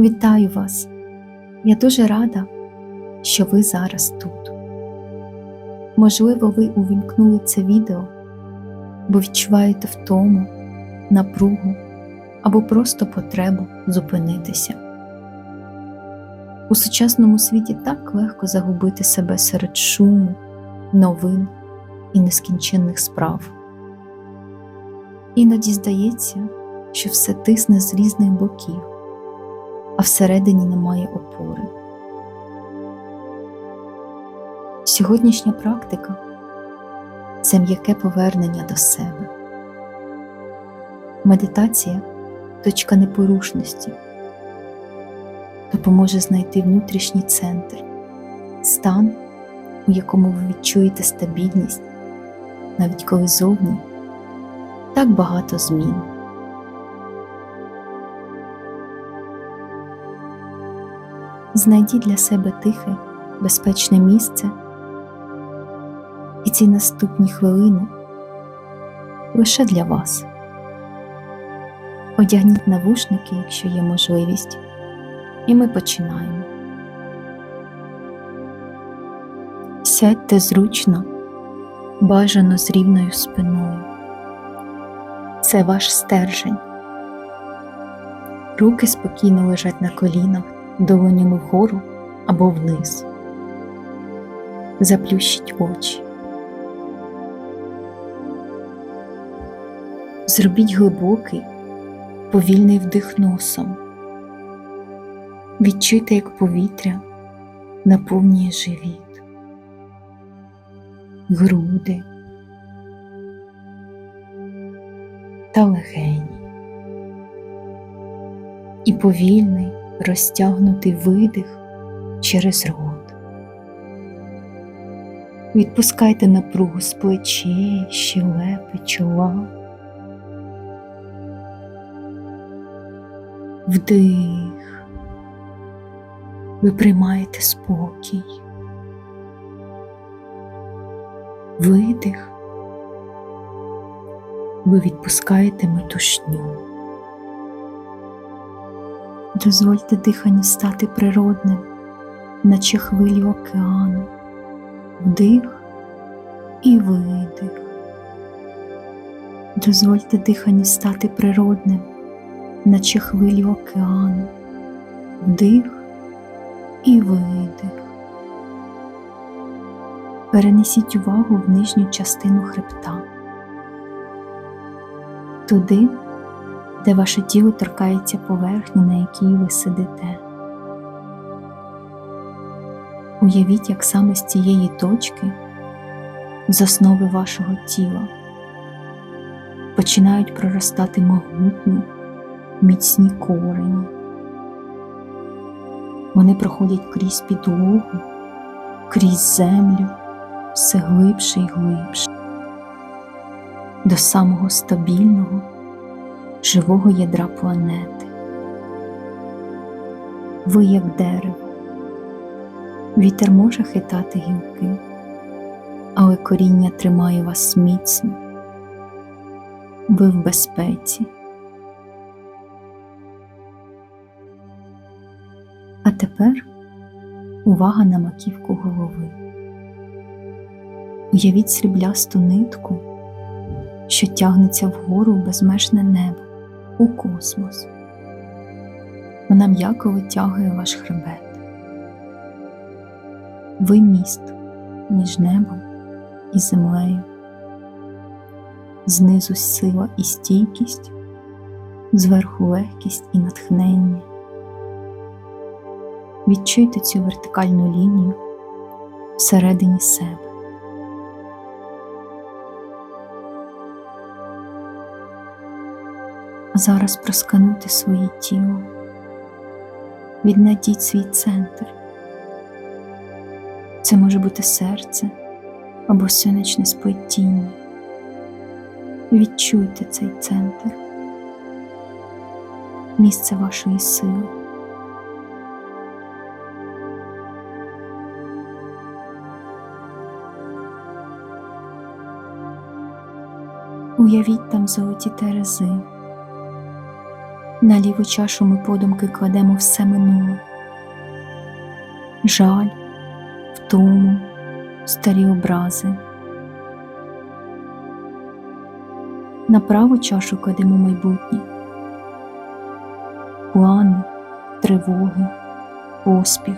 Вітаю вас! Я дуже рада, що ви зараз тут. Можливо, ви увімкнули це відео, бо відчуваєте втому, напругу або просто потребу зупинитися. У сучасному світі так легко загубити себе серед шуму, новин і нескінченних справ. Іноді здається, що все тисне з різних боків, а всередині немає опори. Сьогоднішня практика це м'яке повернення до себе. Медитація точка непорушності допоможе знайти внутрішній центр, стан, у якому ви відчуєте стабільність, навіть коли зовні так багато змін. Знайдіть для себе тихе, безпечне місце, і ці наступні хвилини лише для вас. Одягніть навушники, якщо є можливість, і ми починаємо. Сядьте зручно, бажано з рівною спиною. Це ваш стержень. Руки спокійно лежать на колінах, долонями вгору або вниз. Заплющіть очі. Зробіть глибокий, повільний вдих носом. Відчуйте, як повітря наповнює живіт, груди та легені. І повільний розтягнутий видих через рот. Відпускайте напругу з плечей, щелепи, чола. Вдих. Ви приймаєте спокій. Видих. Ви відпускаєте метушню. Дозвольте диханню стати природним, наче хвилі океану, вдих і видих. Дозвольте диханню стати природним, наче хвилі океану, вдих і видих. Перенесіть увагу в нижню частину хребта, туди, де ваше тіло торкається поверхні, на якій ви сидите. Уявіть, як саме з цієї точки, з основи вашого тіла, починають проростати могутні, міцні корені. Вони проходять крізь підлогу, крізь землю, все глибше і глибше, до самого стабільного живого ядра планети. Ви як дерево. Вітер може хитати гілки, але коріння тримає вас міцно. Ви в безпеці. А тепер увага на маківку голови. Уявіть сріблясту нитку, що тягнеться вгору в безмежне небо у космос. Вона м'яко витягує ваш хребет. Ви міст між небом і землею. Знизу сила і стійкість, зверху легкість і натхнення. Відчуйте цю вертикальну лінію всередині себе. А зараз проскануйте своє тіло, віднайдіть свій центр. Це може бути серце або сонячне сплетіння. Відчуйте цей центр, місце вашої сили. Уявіть там золоті терези, На ліву чашу ми подумки кладемо все минуле, жаль, втому, старі образи. На праву чашу кладемо майбутнє, плани, тривоги, поспіх.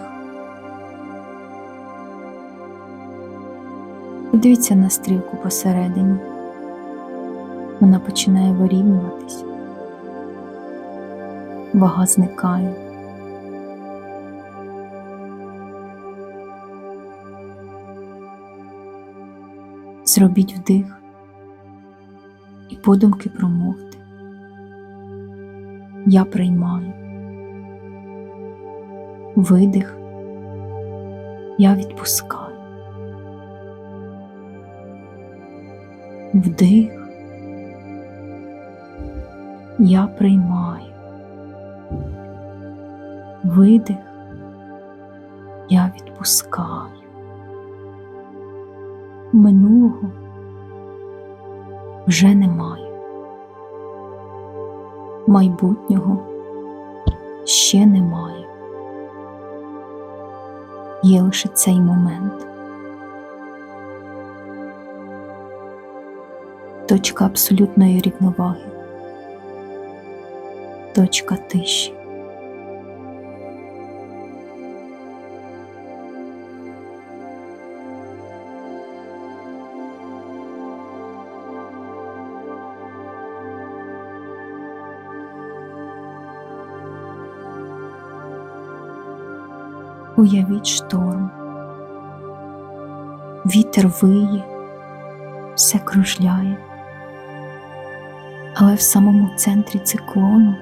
Подивіться на стрілку посередині. Вона починає вирівнюватись. Вага зникає. Зробіть вдих і подумки промовте. Я приймаю. Видих. Я відпускаю. Вдих. Я приймаю. Видих. Я відпускаю. Минулого вже немає. Майбутнього ще немає. Є лише цей момент. Точка абсолютної рівноваги. Точка тиші. Уявіть шторм. Вітер виє, все кружляє, але в самому центрі циклону,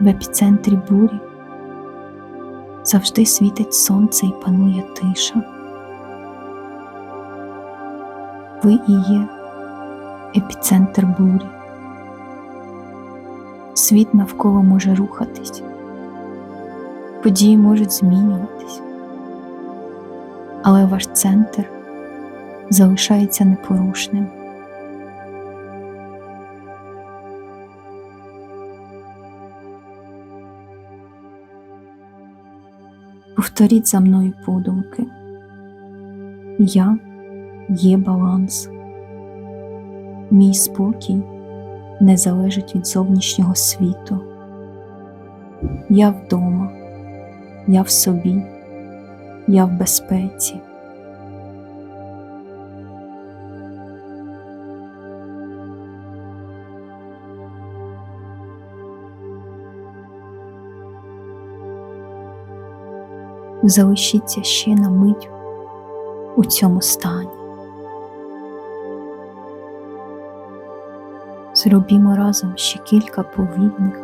в епіцентрі бурі, завжди світить сонце і панує тиша. Ви і є епіцентр бурі. Світ навколо може рухатись події можуть змінюватись, але ваш центр залишається непорушним. Повторіть за мною подумки. Я є баланс. Мій спокій не залежить від зовнішнього світу. Я вдома я в собі, я в безпеці. Залишіться ще на мить у цьому стані. Зробімо разом ще кілька повільних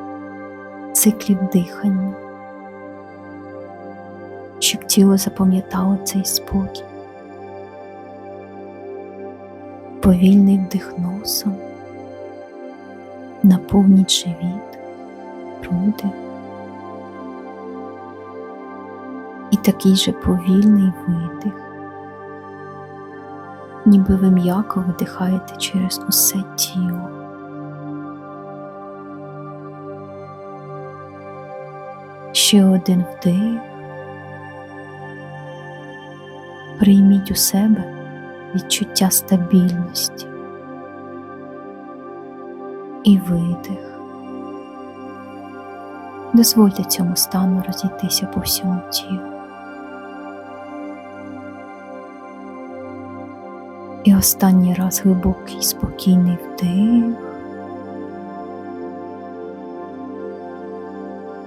циклів дихання тіло запам'ятало цей спокій. Повільний вдих носом, наповніть живіт, груди. І такий же повільний видих, ніби ви м'яко видихаєте через усе тіло. Ще один вдих. Прийміть у себе відчуття стабільності і видих. Дозвольте цьому стану розійтися по всьому тілу. І останній раз глибокий спокійний вдих,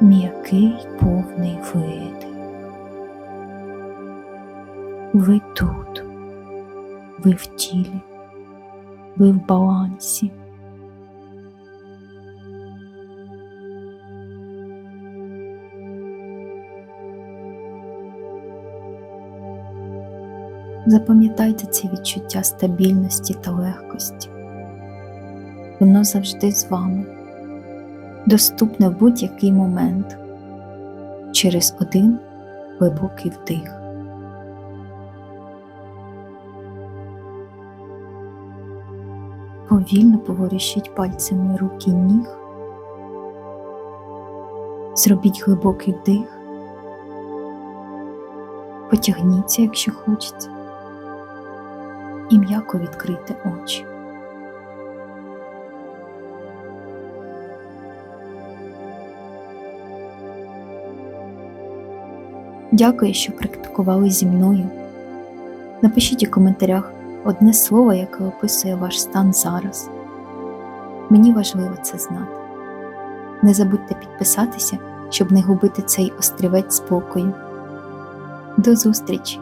м'який повний видих. Ви тут, ви в тілі, ви в балансі. Запам'ятайте ці відчуття стабільності та легкості. Воно завжди з вами, доступне в будь-який момент через один глибокий вдих. Повільно поворушіть пальцями рук і ніг. Зробіть глибокий вдих. Потягніться, якщо хочеться, і м'яко відкрийте очі. Дякую, що практикували зі мною. Напишіть у коментарях одне слово, яке описує ваш стан зараз. Мені важливо це знати. Не забудьте підписатися, щоб не губити цей острівець спокою. До зустрічі!